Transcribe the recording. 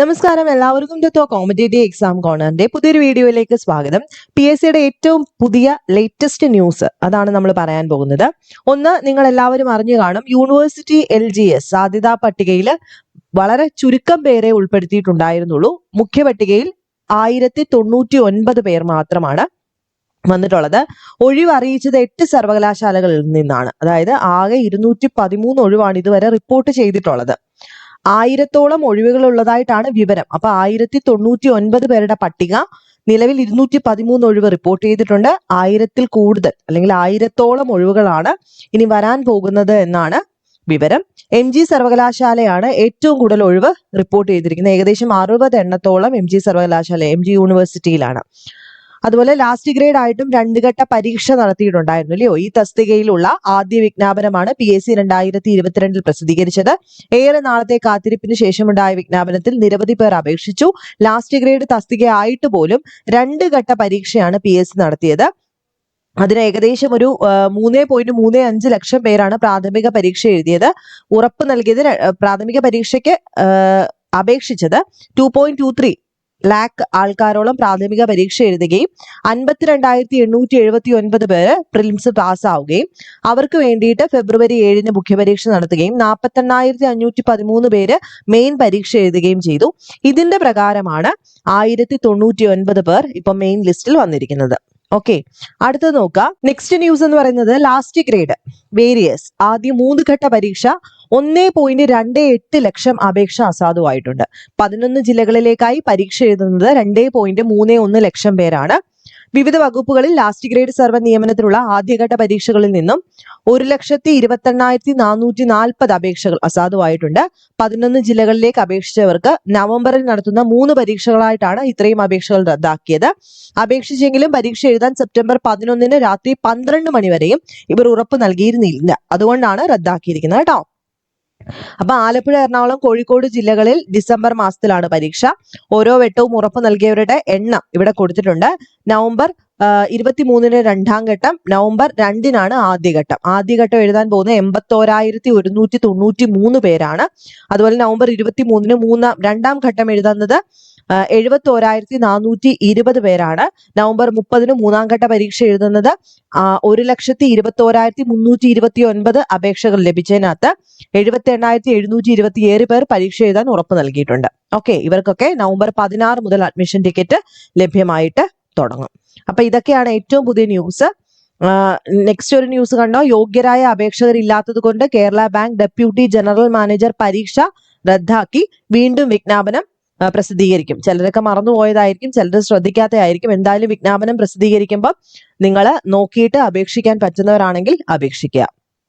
നമസ്കാരം. എല്ലാവർക്കും to competitive exam കോർണറിന്റെ പുതിയൊരു വീഡിയോയിലേക്ക് സ്വാഗതം. പി എസ് സിയുടെ ഏറ്റവും പുതിയ ലേറ്റസ്റ്റ് ന്യൂസ് അതാണ് നമ്മൾ പറയാൻ പോകുന്നത്. ഒന്ന് നിങ്ങൾ എല്ലാവരും അറിഞ്ഞു കാണും യൂണിവേഴ്സിറ്റി എൽ ജി എസ് സാധ്യതാ പട്ടികയിൽ വളരെ ചുരുക്കം പേരെ ഉൾപ്പെടുത്തിയിട്ടുണ്ടായിരുന്നുള്ളൂ. മുഖ്യ പട്ടികയിൽ ആയിരത്തി തൊണ്ണൂറ്റി ഒൻപത് പേർ മാത്രമാണ് വന്നിട്ടുള്ളത്. ഒഴിവ് അറിയിച്ചത് എട്ട് സർവകലാശാലകളിൽ നിന്നാണ്. അതായത് ആകെ ഇരുന്നൂറ്റി പതിമൂന്ന് ഒഴിവാണ് ഇതുവരെ റിപ്പോർട്ട് ചെയ്തിട്ടുള്ളത്. ആയിരത്തോളം ഒഴിവുകൾ ഉള്ളതായിട്ടാണ് വിവരം. അപ്പൊ ആയിരത്തി തൊണ്ണൂറ്റി ഒൻപത് പേരുടെ പട്ടിക നിലവിൽ ഇരുന്നൂറ്റി പതിമൂന്ന് ഒഴിവ് റിപ്പോർട്ട് ചെയ്തിട്ടുണ്ട്. ആയിരത്തിൽ കൂടുതൽ അല്ലെങ്കിൽ ആയിരത്തോളം ഒഴിവുകളാണ് ഇനി വരാൻ പോകുന്നത് എന്നാണ് വിവരം. എം ജി സർവകലാശാലയാണ് ഏറ്റവും കൂടുതൽ ഒഴിവ് റിപ്പോർട്ട് ചെയ്തിരിക്കുന്നത്. ഏകദേശം അറുപത് എണ്ണത്തോളം എം ജി സർവകലാശാല എം ജി യൂണിവേഴ്സിറ്റിയിലാണ്. അതുപോലെ ലാസ്റ്റ് ഗ്രേഡ് ആയിട്ടും രണ്ട് ഘട്ട പരീക്ഷ നടത്തിയിട്ടുണ്ടായിരുന്നു അല്ലയോ? ഈ തസ്തികയിലുള്ള ആദ്യ വിജ്ഞാപനമാണ് പി എസ് സി രണ്ടായിരത്തി ഇരുപത്തിരണ്ടിൽ പ്രസിദ്ധീകരിച്ചത്. ഏറെ നാളത്തെ കാത്തിരിപ്പിന് ശേഷമുണ്ടായ വിജ്ഞാപനത്തിൽ നിരവധി പേർ അപേക്ഷിച്ചു. ലാസ്റ്റ് ഗ്രേഡ് തസ്തികയായിട്ട് പോലും രണ്ട് ഘട്ട പരീക്ഷയാണ് പി എസ് സി നടത്തിയത്. അതിന് ഏകദേശം ഒരു മൂന്ന് പോയിന്റ് മൂന്ന് അഞ്ച് ലക്ഷം പേരാണ് പ്രാഥമിക പരീക്ഷ എഴുതിയത്. ഉറപ്പ് നൽകിയത് പ്രാഥമിക പരീക്ഷയ്ക്ക് അപേക്ഷിച്ചത് two point two three lakh ആൾക്കാരോളം പ്രാഥമിക പരീക്ഷ എഴുതുകയും അൻപത്തിരണ്ടായിരത്തി എണ്ണൂറ്റി എഴുപത്തി ഒൻപത് പേര് പ്രിലിംസ് പാസ്സാവുകയും അവർക്ക് വേണ്ടിയിട്ട് ഫെബ്രുവരി ഏഴിന് മുഖ്യപരീക്ഷ നടത്തുകയും നാൽപ്പത്തെണ്ണായിരത്തി അഞ്ഞൂറ്റി പതിമൂന്ന് പേര് മെയിൻ പരീക്ഷ എഴുതുകയും ചെയ്തു. ഇതിന്റെ പ്രകാരമാണ് ആയിരത്തി തൊണ്ണൂറ്റി ഒൻപത് പേർ ഇപ്പൊ മെയിൻ ലിസ്റ്റിൽ വന്നിരിക്കുന്നത്. ഓക്കെ അടുത്തത് നോക്കാം. നെക്സ്റ്റ് ന്യൂസ് എന്ന് പറയുന്നത് ലാസ്റ്റ് ഗ്രേഡ് വേരിയസ് ആദ്യ മൂന്ന് ഘട്ട പരീക്ഷ ഒന്നേ പോയിന്റ് രണ്ട് എട്ട് ലക്ഷം അപേക്ഷ അസാധുവായിട്ടുണ്ട് പതിനൊന്ന് ജില്ലകളിലേക്കായി പരീക്ഷ എഴുതുന്നത് രണ്ടേ പോയിന്റ് മൂന്ന് ഒന്ന് ലക്ഷം പേരാണ്. വിവിധ വകുപ്പുകളിൽ ലാസ്റ്റ് ഗ്രേഡ് സർവ നിയമനത്തിലുള്ള ആദ്യഘട്ട പരീക്ഷകളിൽ നിന്നും ഒരു ലക്ഷത്തി ഇരുപത്തെണ്ണായിരത്തി നാനൂറ്റി നാൽപ്പത് അപേക്ഷകൾ അസാധുവായിട്ടുണ്ട്. പതിനൊന്ന് ജില്ലകളിലേക്ക് അപേക്ഷിച്ചവർക്ക് നവംബറിൽ നടത്തുന്ന മൂന്ന് പരീക്ഷകളായിട്ടാണ് ഇത്രയും അപേക്ഷകൾ റദ്ദാക്കിയത്. അപേക്ഷിച്ചെങ്കിലും പരീക്ഷ എഴുതാൻ സെപ്റ്റംബർ പതിനൊന്നിന് രാത്രി പന്ത്രണ്ട് മണിവരെയും ഇവർ ഉറപ്പ് നൽകിയിരുന്നില്ല. അതുകൊണ്ടാണ് റദ്ദാക്കിയിരിക്കുന്നത് കേട്ടോ. അപ്പൊ ആലപ്പുഴ എറണാകുളം കോഴിക്കോട് ജില്ലകളിൽ ഡിസംബർ മാസത്തിലാണ് പരീക്ഷ. ഓരോ വെട്ടവും ഉറപ്പ് നൽകിയവരുടെ എണ്ണം ഇവിടെ കൊടുത്തിട്ടുണ്ട്. നവംബർ ഇരുപത്തിമൂന്നിന് രണ്ടാം ഘട്ടം. നവംബർ രണ്ടിനാണ് ആദ്യഘട്ടം ആദ്യഘട്ടം എഴുതാൻ പോകുന്ന എൺപത്തോരായിരത്തി ഒരുന്നൂറ്റി തൊണ്ണൂറ്റി മൂന്ന് പേരാണ്. അതുപോലെ നവംബർ ഇരുപത്തിമൂന്നിന് മൂന്നാം രണ്ടാം ഘട്ടം എഴുതുന്നത് എഴുപത്തി ഓരായിരത്തി നാനൂറ്റി ഇരുപത് പേരാണ് നവംബർ മുപ്പതിന് മൂന്നാം ഘട്ട പരീക്ഷ എഴുതുന്നത്. ഒരു ലക്ഷത്തി ഇരുപത്തി ഓരായിരത്തി മുന്നൂറ്റി ഇരുപത്തി ഒൻപത് അപേക്ഷകൾ ലഭിച്ചതിനകത്ത് എഴുപത്തി എണ്ണായിരത്തി എഴുന്നൂറ്റി ഇരുപത്തി ഏഴ് പേർ പരീക്ഷ എഴുതാൻ ഉറപ്പ് നൽകിയിട്ടുണ്ട്. ഓക്കെ ഇവർക്കൊക്കെ നവംബർ പതിനാറ് മുതൽ അഡ്മിഷൻ ടിക്കറ്റ് ലഭ്യമായിട്ട് തുടങ്ങും. അപ്പൊ ഇതൊക്കെയാണ് ഏറ്റവും പുതിയ ന്യൂസ്. നെക്സ്റ്റ് ഒരു ന്യൂസ് കണ്ടോ? യോഗ്യരായ അപേക്ഷകർ ഇല്ലാത്തത് കൊണ്ട് Kerala bank deputy general manager പരീക്ഷ റദ്ദാക്കി. വീണ്ടും വിജ്ഞാപനം പ്രസിദ്ധീകരിക്കും. ചിലരൊക്കെ മറന്നുപോയതായിരിക്കും ചിലർ ശ്രദ്ധിക്കാത്തതായിരിക്കും എന്തായാലും വിജ്ഞാപനം പ്രസിദ്ധീകരിക്കുമ്പോൾ നിങ്ങൾ നോക്കിയിട്ട് അപേക്ഷിക്കാൻ പറ്റുന്നവരാണെങ്കിൽ അപേക്ഷിക്കുക.